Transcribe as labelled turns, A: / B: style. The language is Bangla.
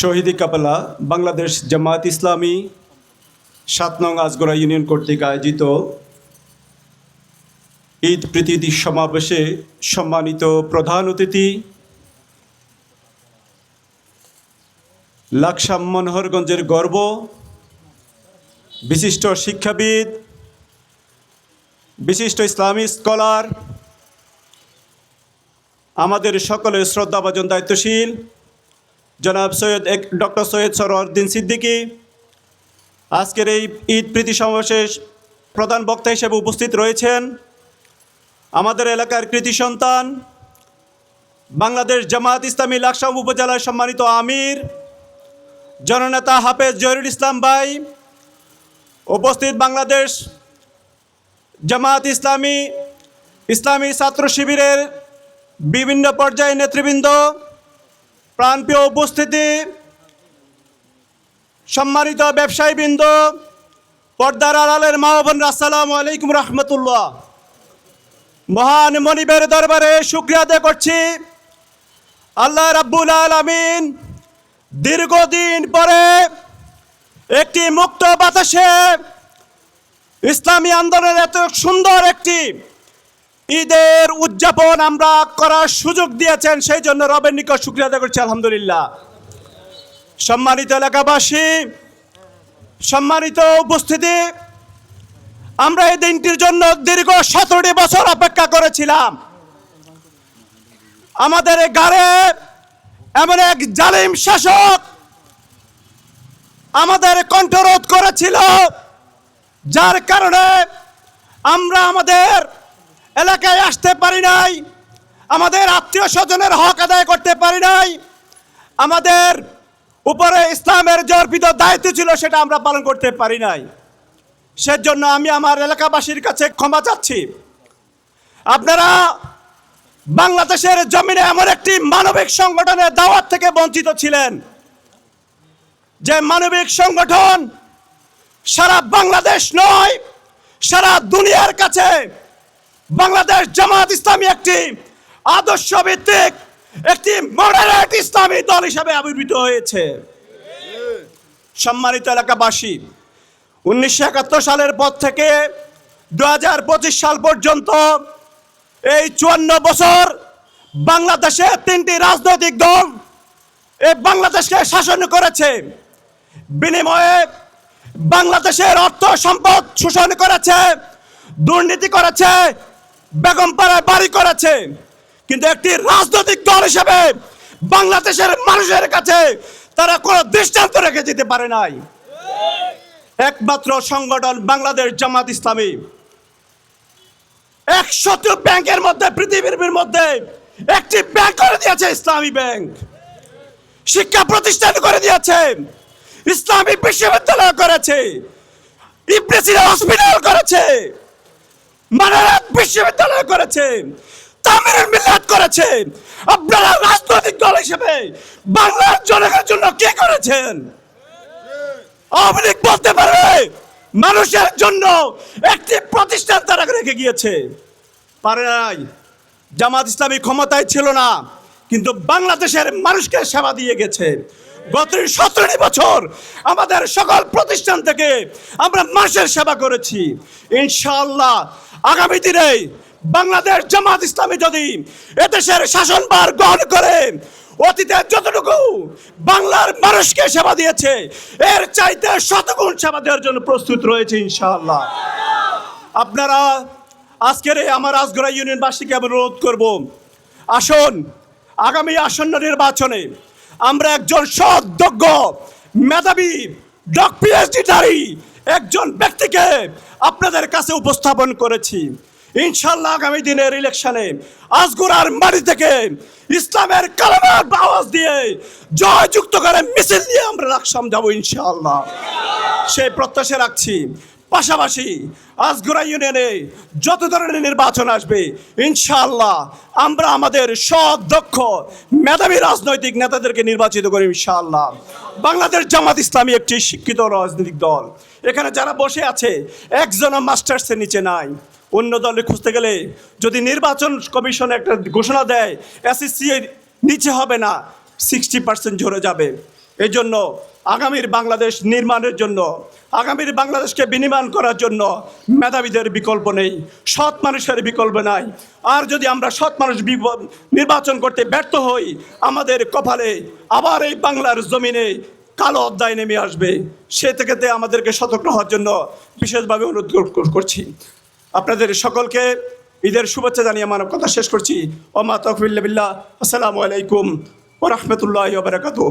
A: শহীদি কাপালা, বাংলাদেশ জামায়াত ইসলামী, সাত নং আজগোড়া ইউনিয়ন কর্তৃক আয়োজিত ঈদ প্রীতি সমাবেশে সম্মানিত প্রধান অতিথি, লাকসাম মনোহরগঞ্জের গর্ব, বিশিষ্ট শিক্ষাবিদ, বিশিষ্ট ইসলামী স্কলার, আমাদের সকলের শ্রদ্ধাভাজন দায়িত্বশীল জনাব সৈয়দ ডক্টর সৈয়দ সরওয়ারদ্দিন সিদ্দিকী। আজকের এই ঈদ প্রীতি সমাবেশে প্রধান বক্তা হিসেবে উপস্থিত রয়েছেন আমাদের এলাকার কৃতি সন্তান, বাংলাদেশ জামায়াত ইসলামী লাকসাম উপজেলার সম্মানিত আমির, জননেতা হাফেজ জহিরুল ইসলাম ভাই, উপস্থিত বাংলাদেশ জামায়াত ইসলামী ইসলামী ছাত্র শিবিরের বিভিন্ন পর্যায়ে নেতৃবৃন্দ প্রাণপ্রিয় উপস্থিতি, সম্মানিত ব্যবসায়ীবৃন্দ, পর্দার আড়ালের মা বোন আসসালামু আলাইকুম রহমতুল্লাহ। মহান মনিবের দরবারে শুক্রিয়া আদায় করছি। আল্লাহ রাব্বুল আলামিন দীর্ঘদিন পরে একটি মুক্ত বাতাসে ইসলামী আন্দোলনের এত সুন্দর একটি ঈদের উদযাপন আমরা করার সুযোগ দিয়েছেন, সেই জন্য রবের নিকট শুক্রিয়া আদায় করছি, আলহামদুলিল্লাহ। সম্মানিত এলাকাবাসী, সম্মানিত উপস্থিতি, আমরা এই দিনটির জন্য দীর্ঘ সতেরোটি বছর অপেক্ষা করেছিলাম। আমাদের গাড়ে এমন এক জালিম শাসক আমাদের কণ্ঠরোধ করেছিল, যার কারণে আমরা আমাদের এলাকায় আসতে পারি নাই। আমাদের আত্মীয় স্বজনের হক আদায় করতে পারি নাই। আমাদের উপরে ইসলামের যে অর্পিত দায়িত্ব ছিল, সেটা আমরা পালন করতে পারি নাই। সেজন্য আমি আমার এলাকাবাসীর কাছে ক্ষমা চাচ্ছি। আপনারা বাংলাদেশের জমিনে এমন একটি মানবিক সংগঠনের দাওয়াত থেকে বঞ্চিত ছিলেন, যে মানবিক সংগঠন সারা বাংলাদেশ নয়, সারা দুনিয়ার কাছে বাংলাদেশ জামাত ইসলামী একটি আদর্শ ভিত্তিক একটি মডারেট ইসলামী দল হিসাবে আবির্ভূত হয়েছে। সম্মানিত এলাকাবাসী, উনিশশো একাত্তর সালের পর থেকে দু হাজার পঁচিশ সাল পর্যন্ত এই চুয়ান্ন বছর বাংলাদেশে তিনটি রাজনৈতিক দল এই বাংলাদেশকে শাসন করেছে। বিনিময়ে বাংলাদেশের অর্থ সম্পদ শোষণ করেছে, দুর্নীতি করেছে বেগমপাড়ায় বাড়ি করেছে। কিন্তু একটি রাজনৈতিক দল হিসেবে বাংলাদেশের মানুষের কাছে তারা কোনো দৃষ্টান্ত রেখে যেতে পারে নাই। একমাত্র সংগঠন বাংলাদেশ জামাত ইসলামী। একশত ব্যাংকের মধ্যে, পৃথিবীর মধ্যে একটি ব্যাংক করে দিয়েছে ইসলামী ব্যাংক। শিক্ষা প্রতিষ্ঠান করে দিয়েছে। ইসলামী বিশ্ববিদ্যালয় করেছে। ইব্রেসিরা হসপিটাল করেছে। মানারাত বিশ্ববিদ্যালয় করেছে তামিরের মিলাদ করেছে, আপনারা রাজনৈতিক দল হিসেবে বাংলার জনগণের জন্য কি করেছেন? আওয়ামী বলতে পারবে মানুষের জন্য একটি প্রতিষ্ঠান তারা রেখে গিয়েছে। পারে নাই। জামাত ইসলামী ক্ষমতায় ছিল না, কিন্তু বাংলাদেশের মানুষকে সেবা দিয়ে গেছে। গত সতেরোটি বছর আমাদের সকল প্রতিষ্ঠান থেকে আমরা মানুষের সেবা করেছি। ইনশাআল্লাহ আগামী দিনে বাংলাদেশ জামাত ইসলামী যদি এদেশের শাসনভার গ্রহণ করে, অতীতে যতটুকু বাংলার মানুষকে সেবা দিয়েছে, এর চাইতে শতগুণ সেবা দেওয়ার জন্য প্রস্তুত রয়েছে ইনশাআল্লাহ। আপনারা আজকের আমার আজগড়া ইউনিয়নবাসীকে আমি অনুরোধ করব, আসুন, আগামী আসন্ন নির্বাচনে আমরা একজন সদজ্ঞ মেধাবী, ডক পিএইচডিধারী একজন ব্যক্তিকে আপনাদের কাছে উপস্থাপন করেছি। ইনশাল্লাহ আগামী দিনের ইলেকশনে আজগুরার মাটি থেকে ইসলামের কালামার আওয়াজ দিয়ে জয়যুক্ত করে মিছিল দিয়ে আমরা রাকসাম যাব ইনশাল্লাহ সেই প্রত্যাশা রাখছি। পাশাপাশি আজগোড়া ইউনিয়নে যত ধরনের নির্বাচন আসবে, ইনশাআল্লাহ আমরা আমাদের সৎ দক্ষ মেধাবী রাজনৈতিক নেতাদেরকে নির্বাচিত করি ইনশাআল্লাহ। বাংলাদেশ জামাত ইসলামী একটি শিক্ষিত রাজনৈতিক দল। এখানে যারা বসে আছে একজনও মাস্টার্সের নিচে নাই। অন্য দলে খুঁজতে গেলে যদি নির্বাচন কমিশন একটা ঘোষণা দেয় এসএসসি নিচে হবে না, সিক্সটি পার্সেন্ট ঝরে যাবে। এই জন্য আগামীর বাংলাদেশ নির্মাণের জন্য, আগামীর বাংলাদেশকে বিনির্মাণ করার জন্য মেধাবীদের বিকল্প নেই, সৎ মানুষের বিকল্প নাই। আর যদি আমরা সৎ মানুষ নির্বাচন করতে ব্যর্থ হই, আমাদের কপালে আবার এই বাংলার জমিনে কালো অধ্যায় নেমে আসবে। সে থেকে আমাদেরকে সতর্ক হওয়ার জন্য বিশেষভাবে অনুরোধ করছি। আপনাদের সকলকে ঈদের শুভেচ্ছা জানিয়ে মানব কথা শেষ করছি। ওমা তকবিল্লা আসসালামু আলাইকুম ও রহমতুল্লাহ বারাকাতু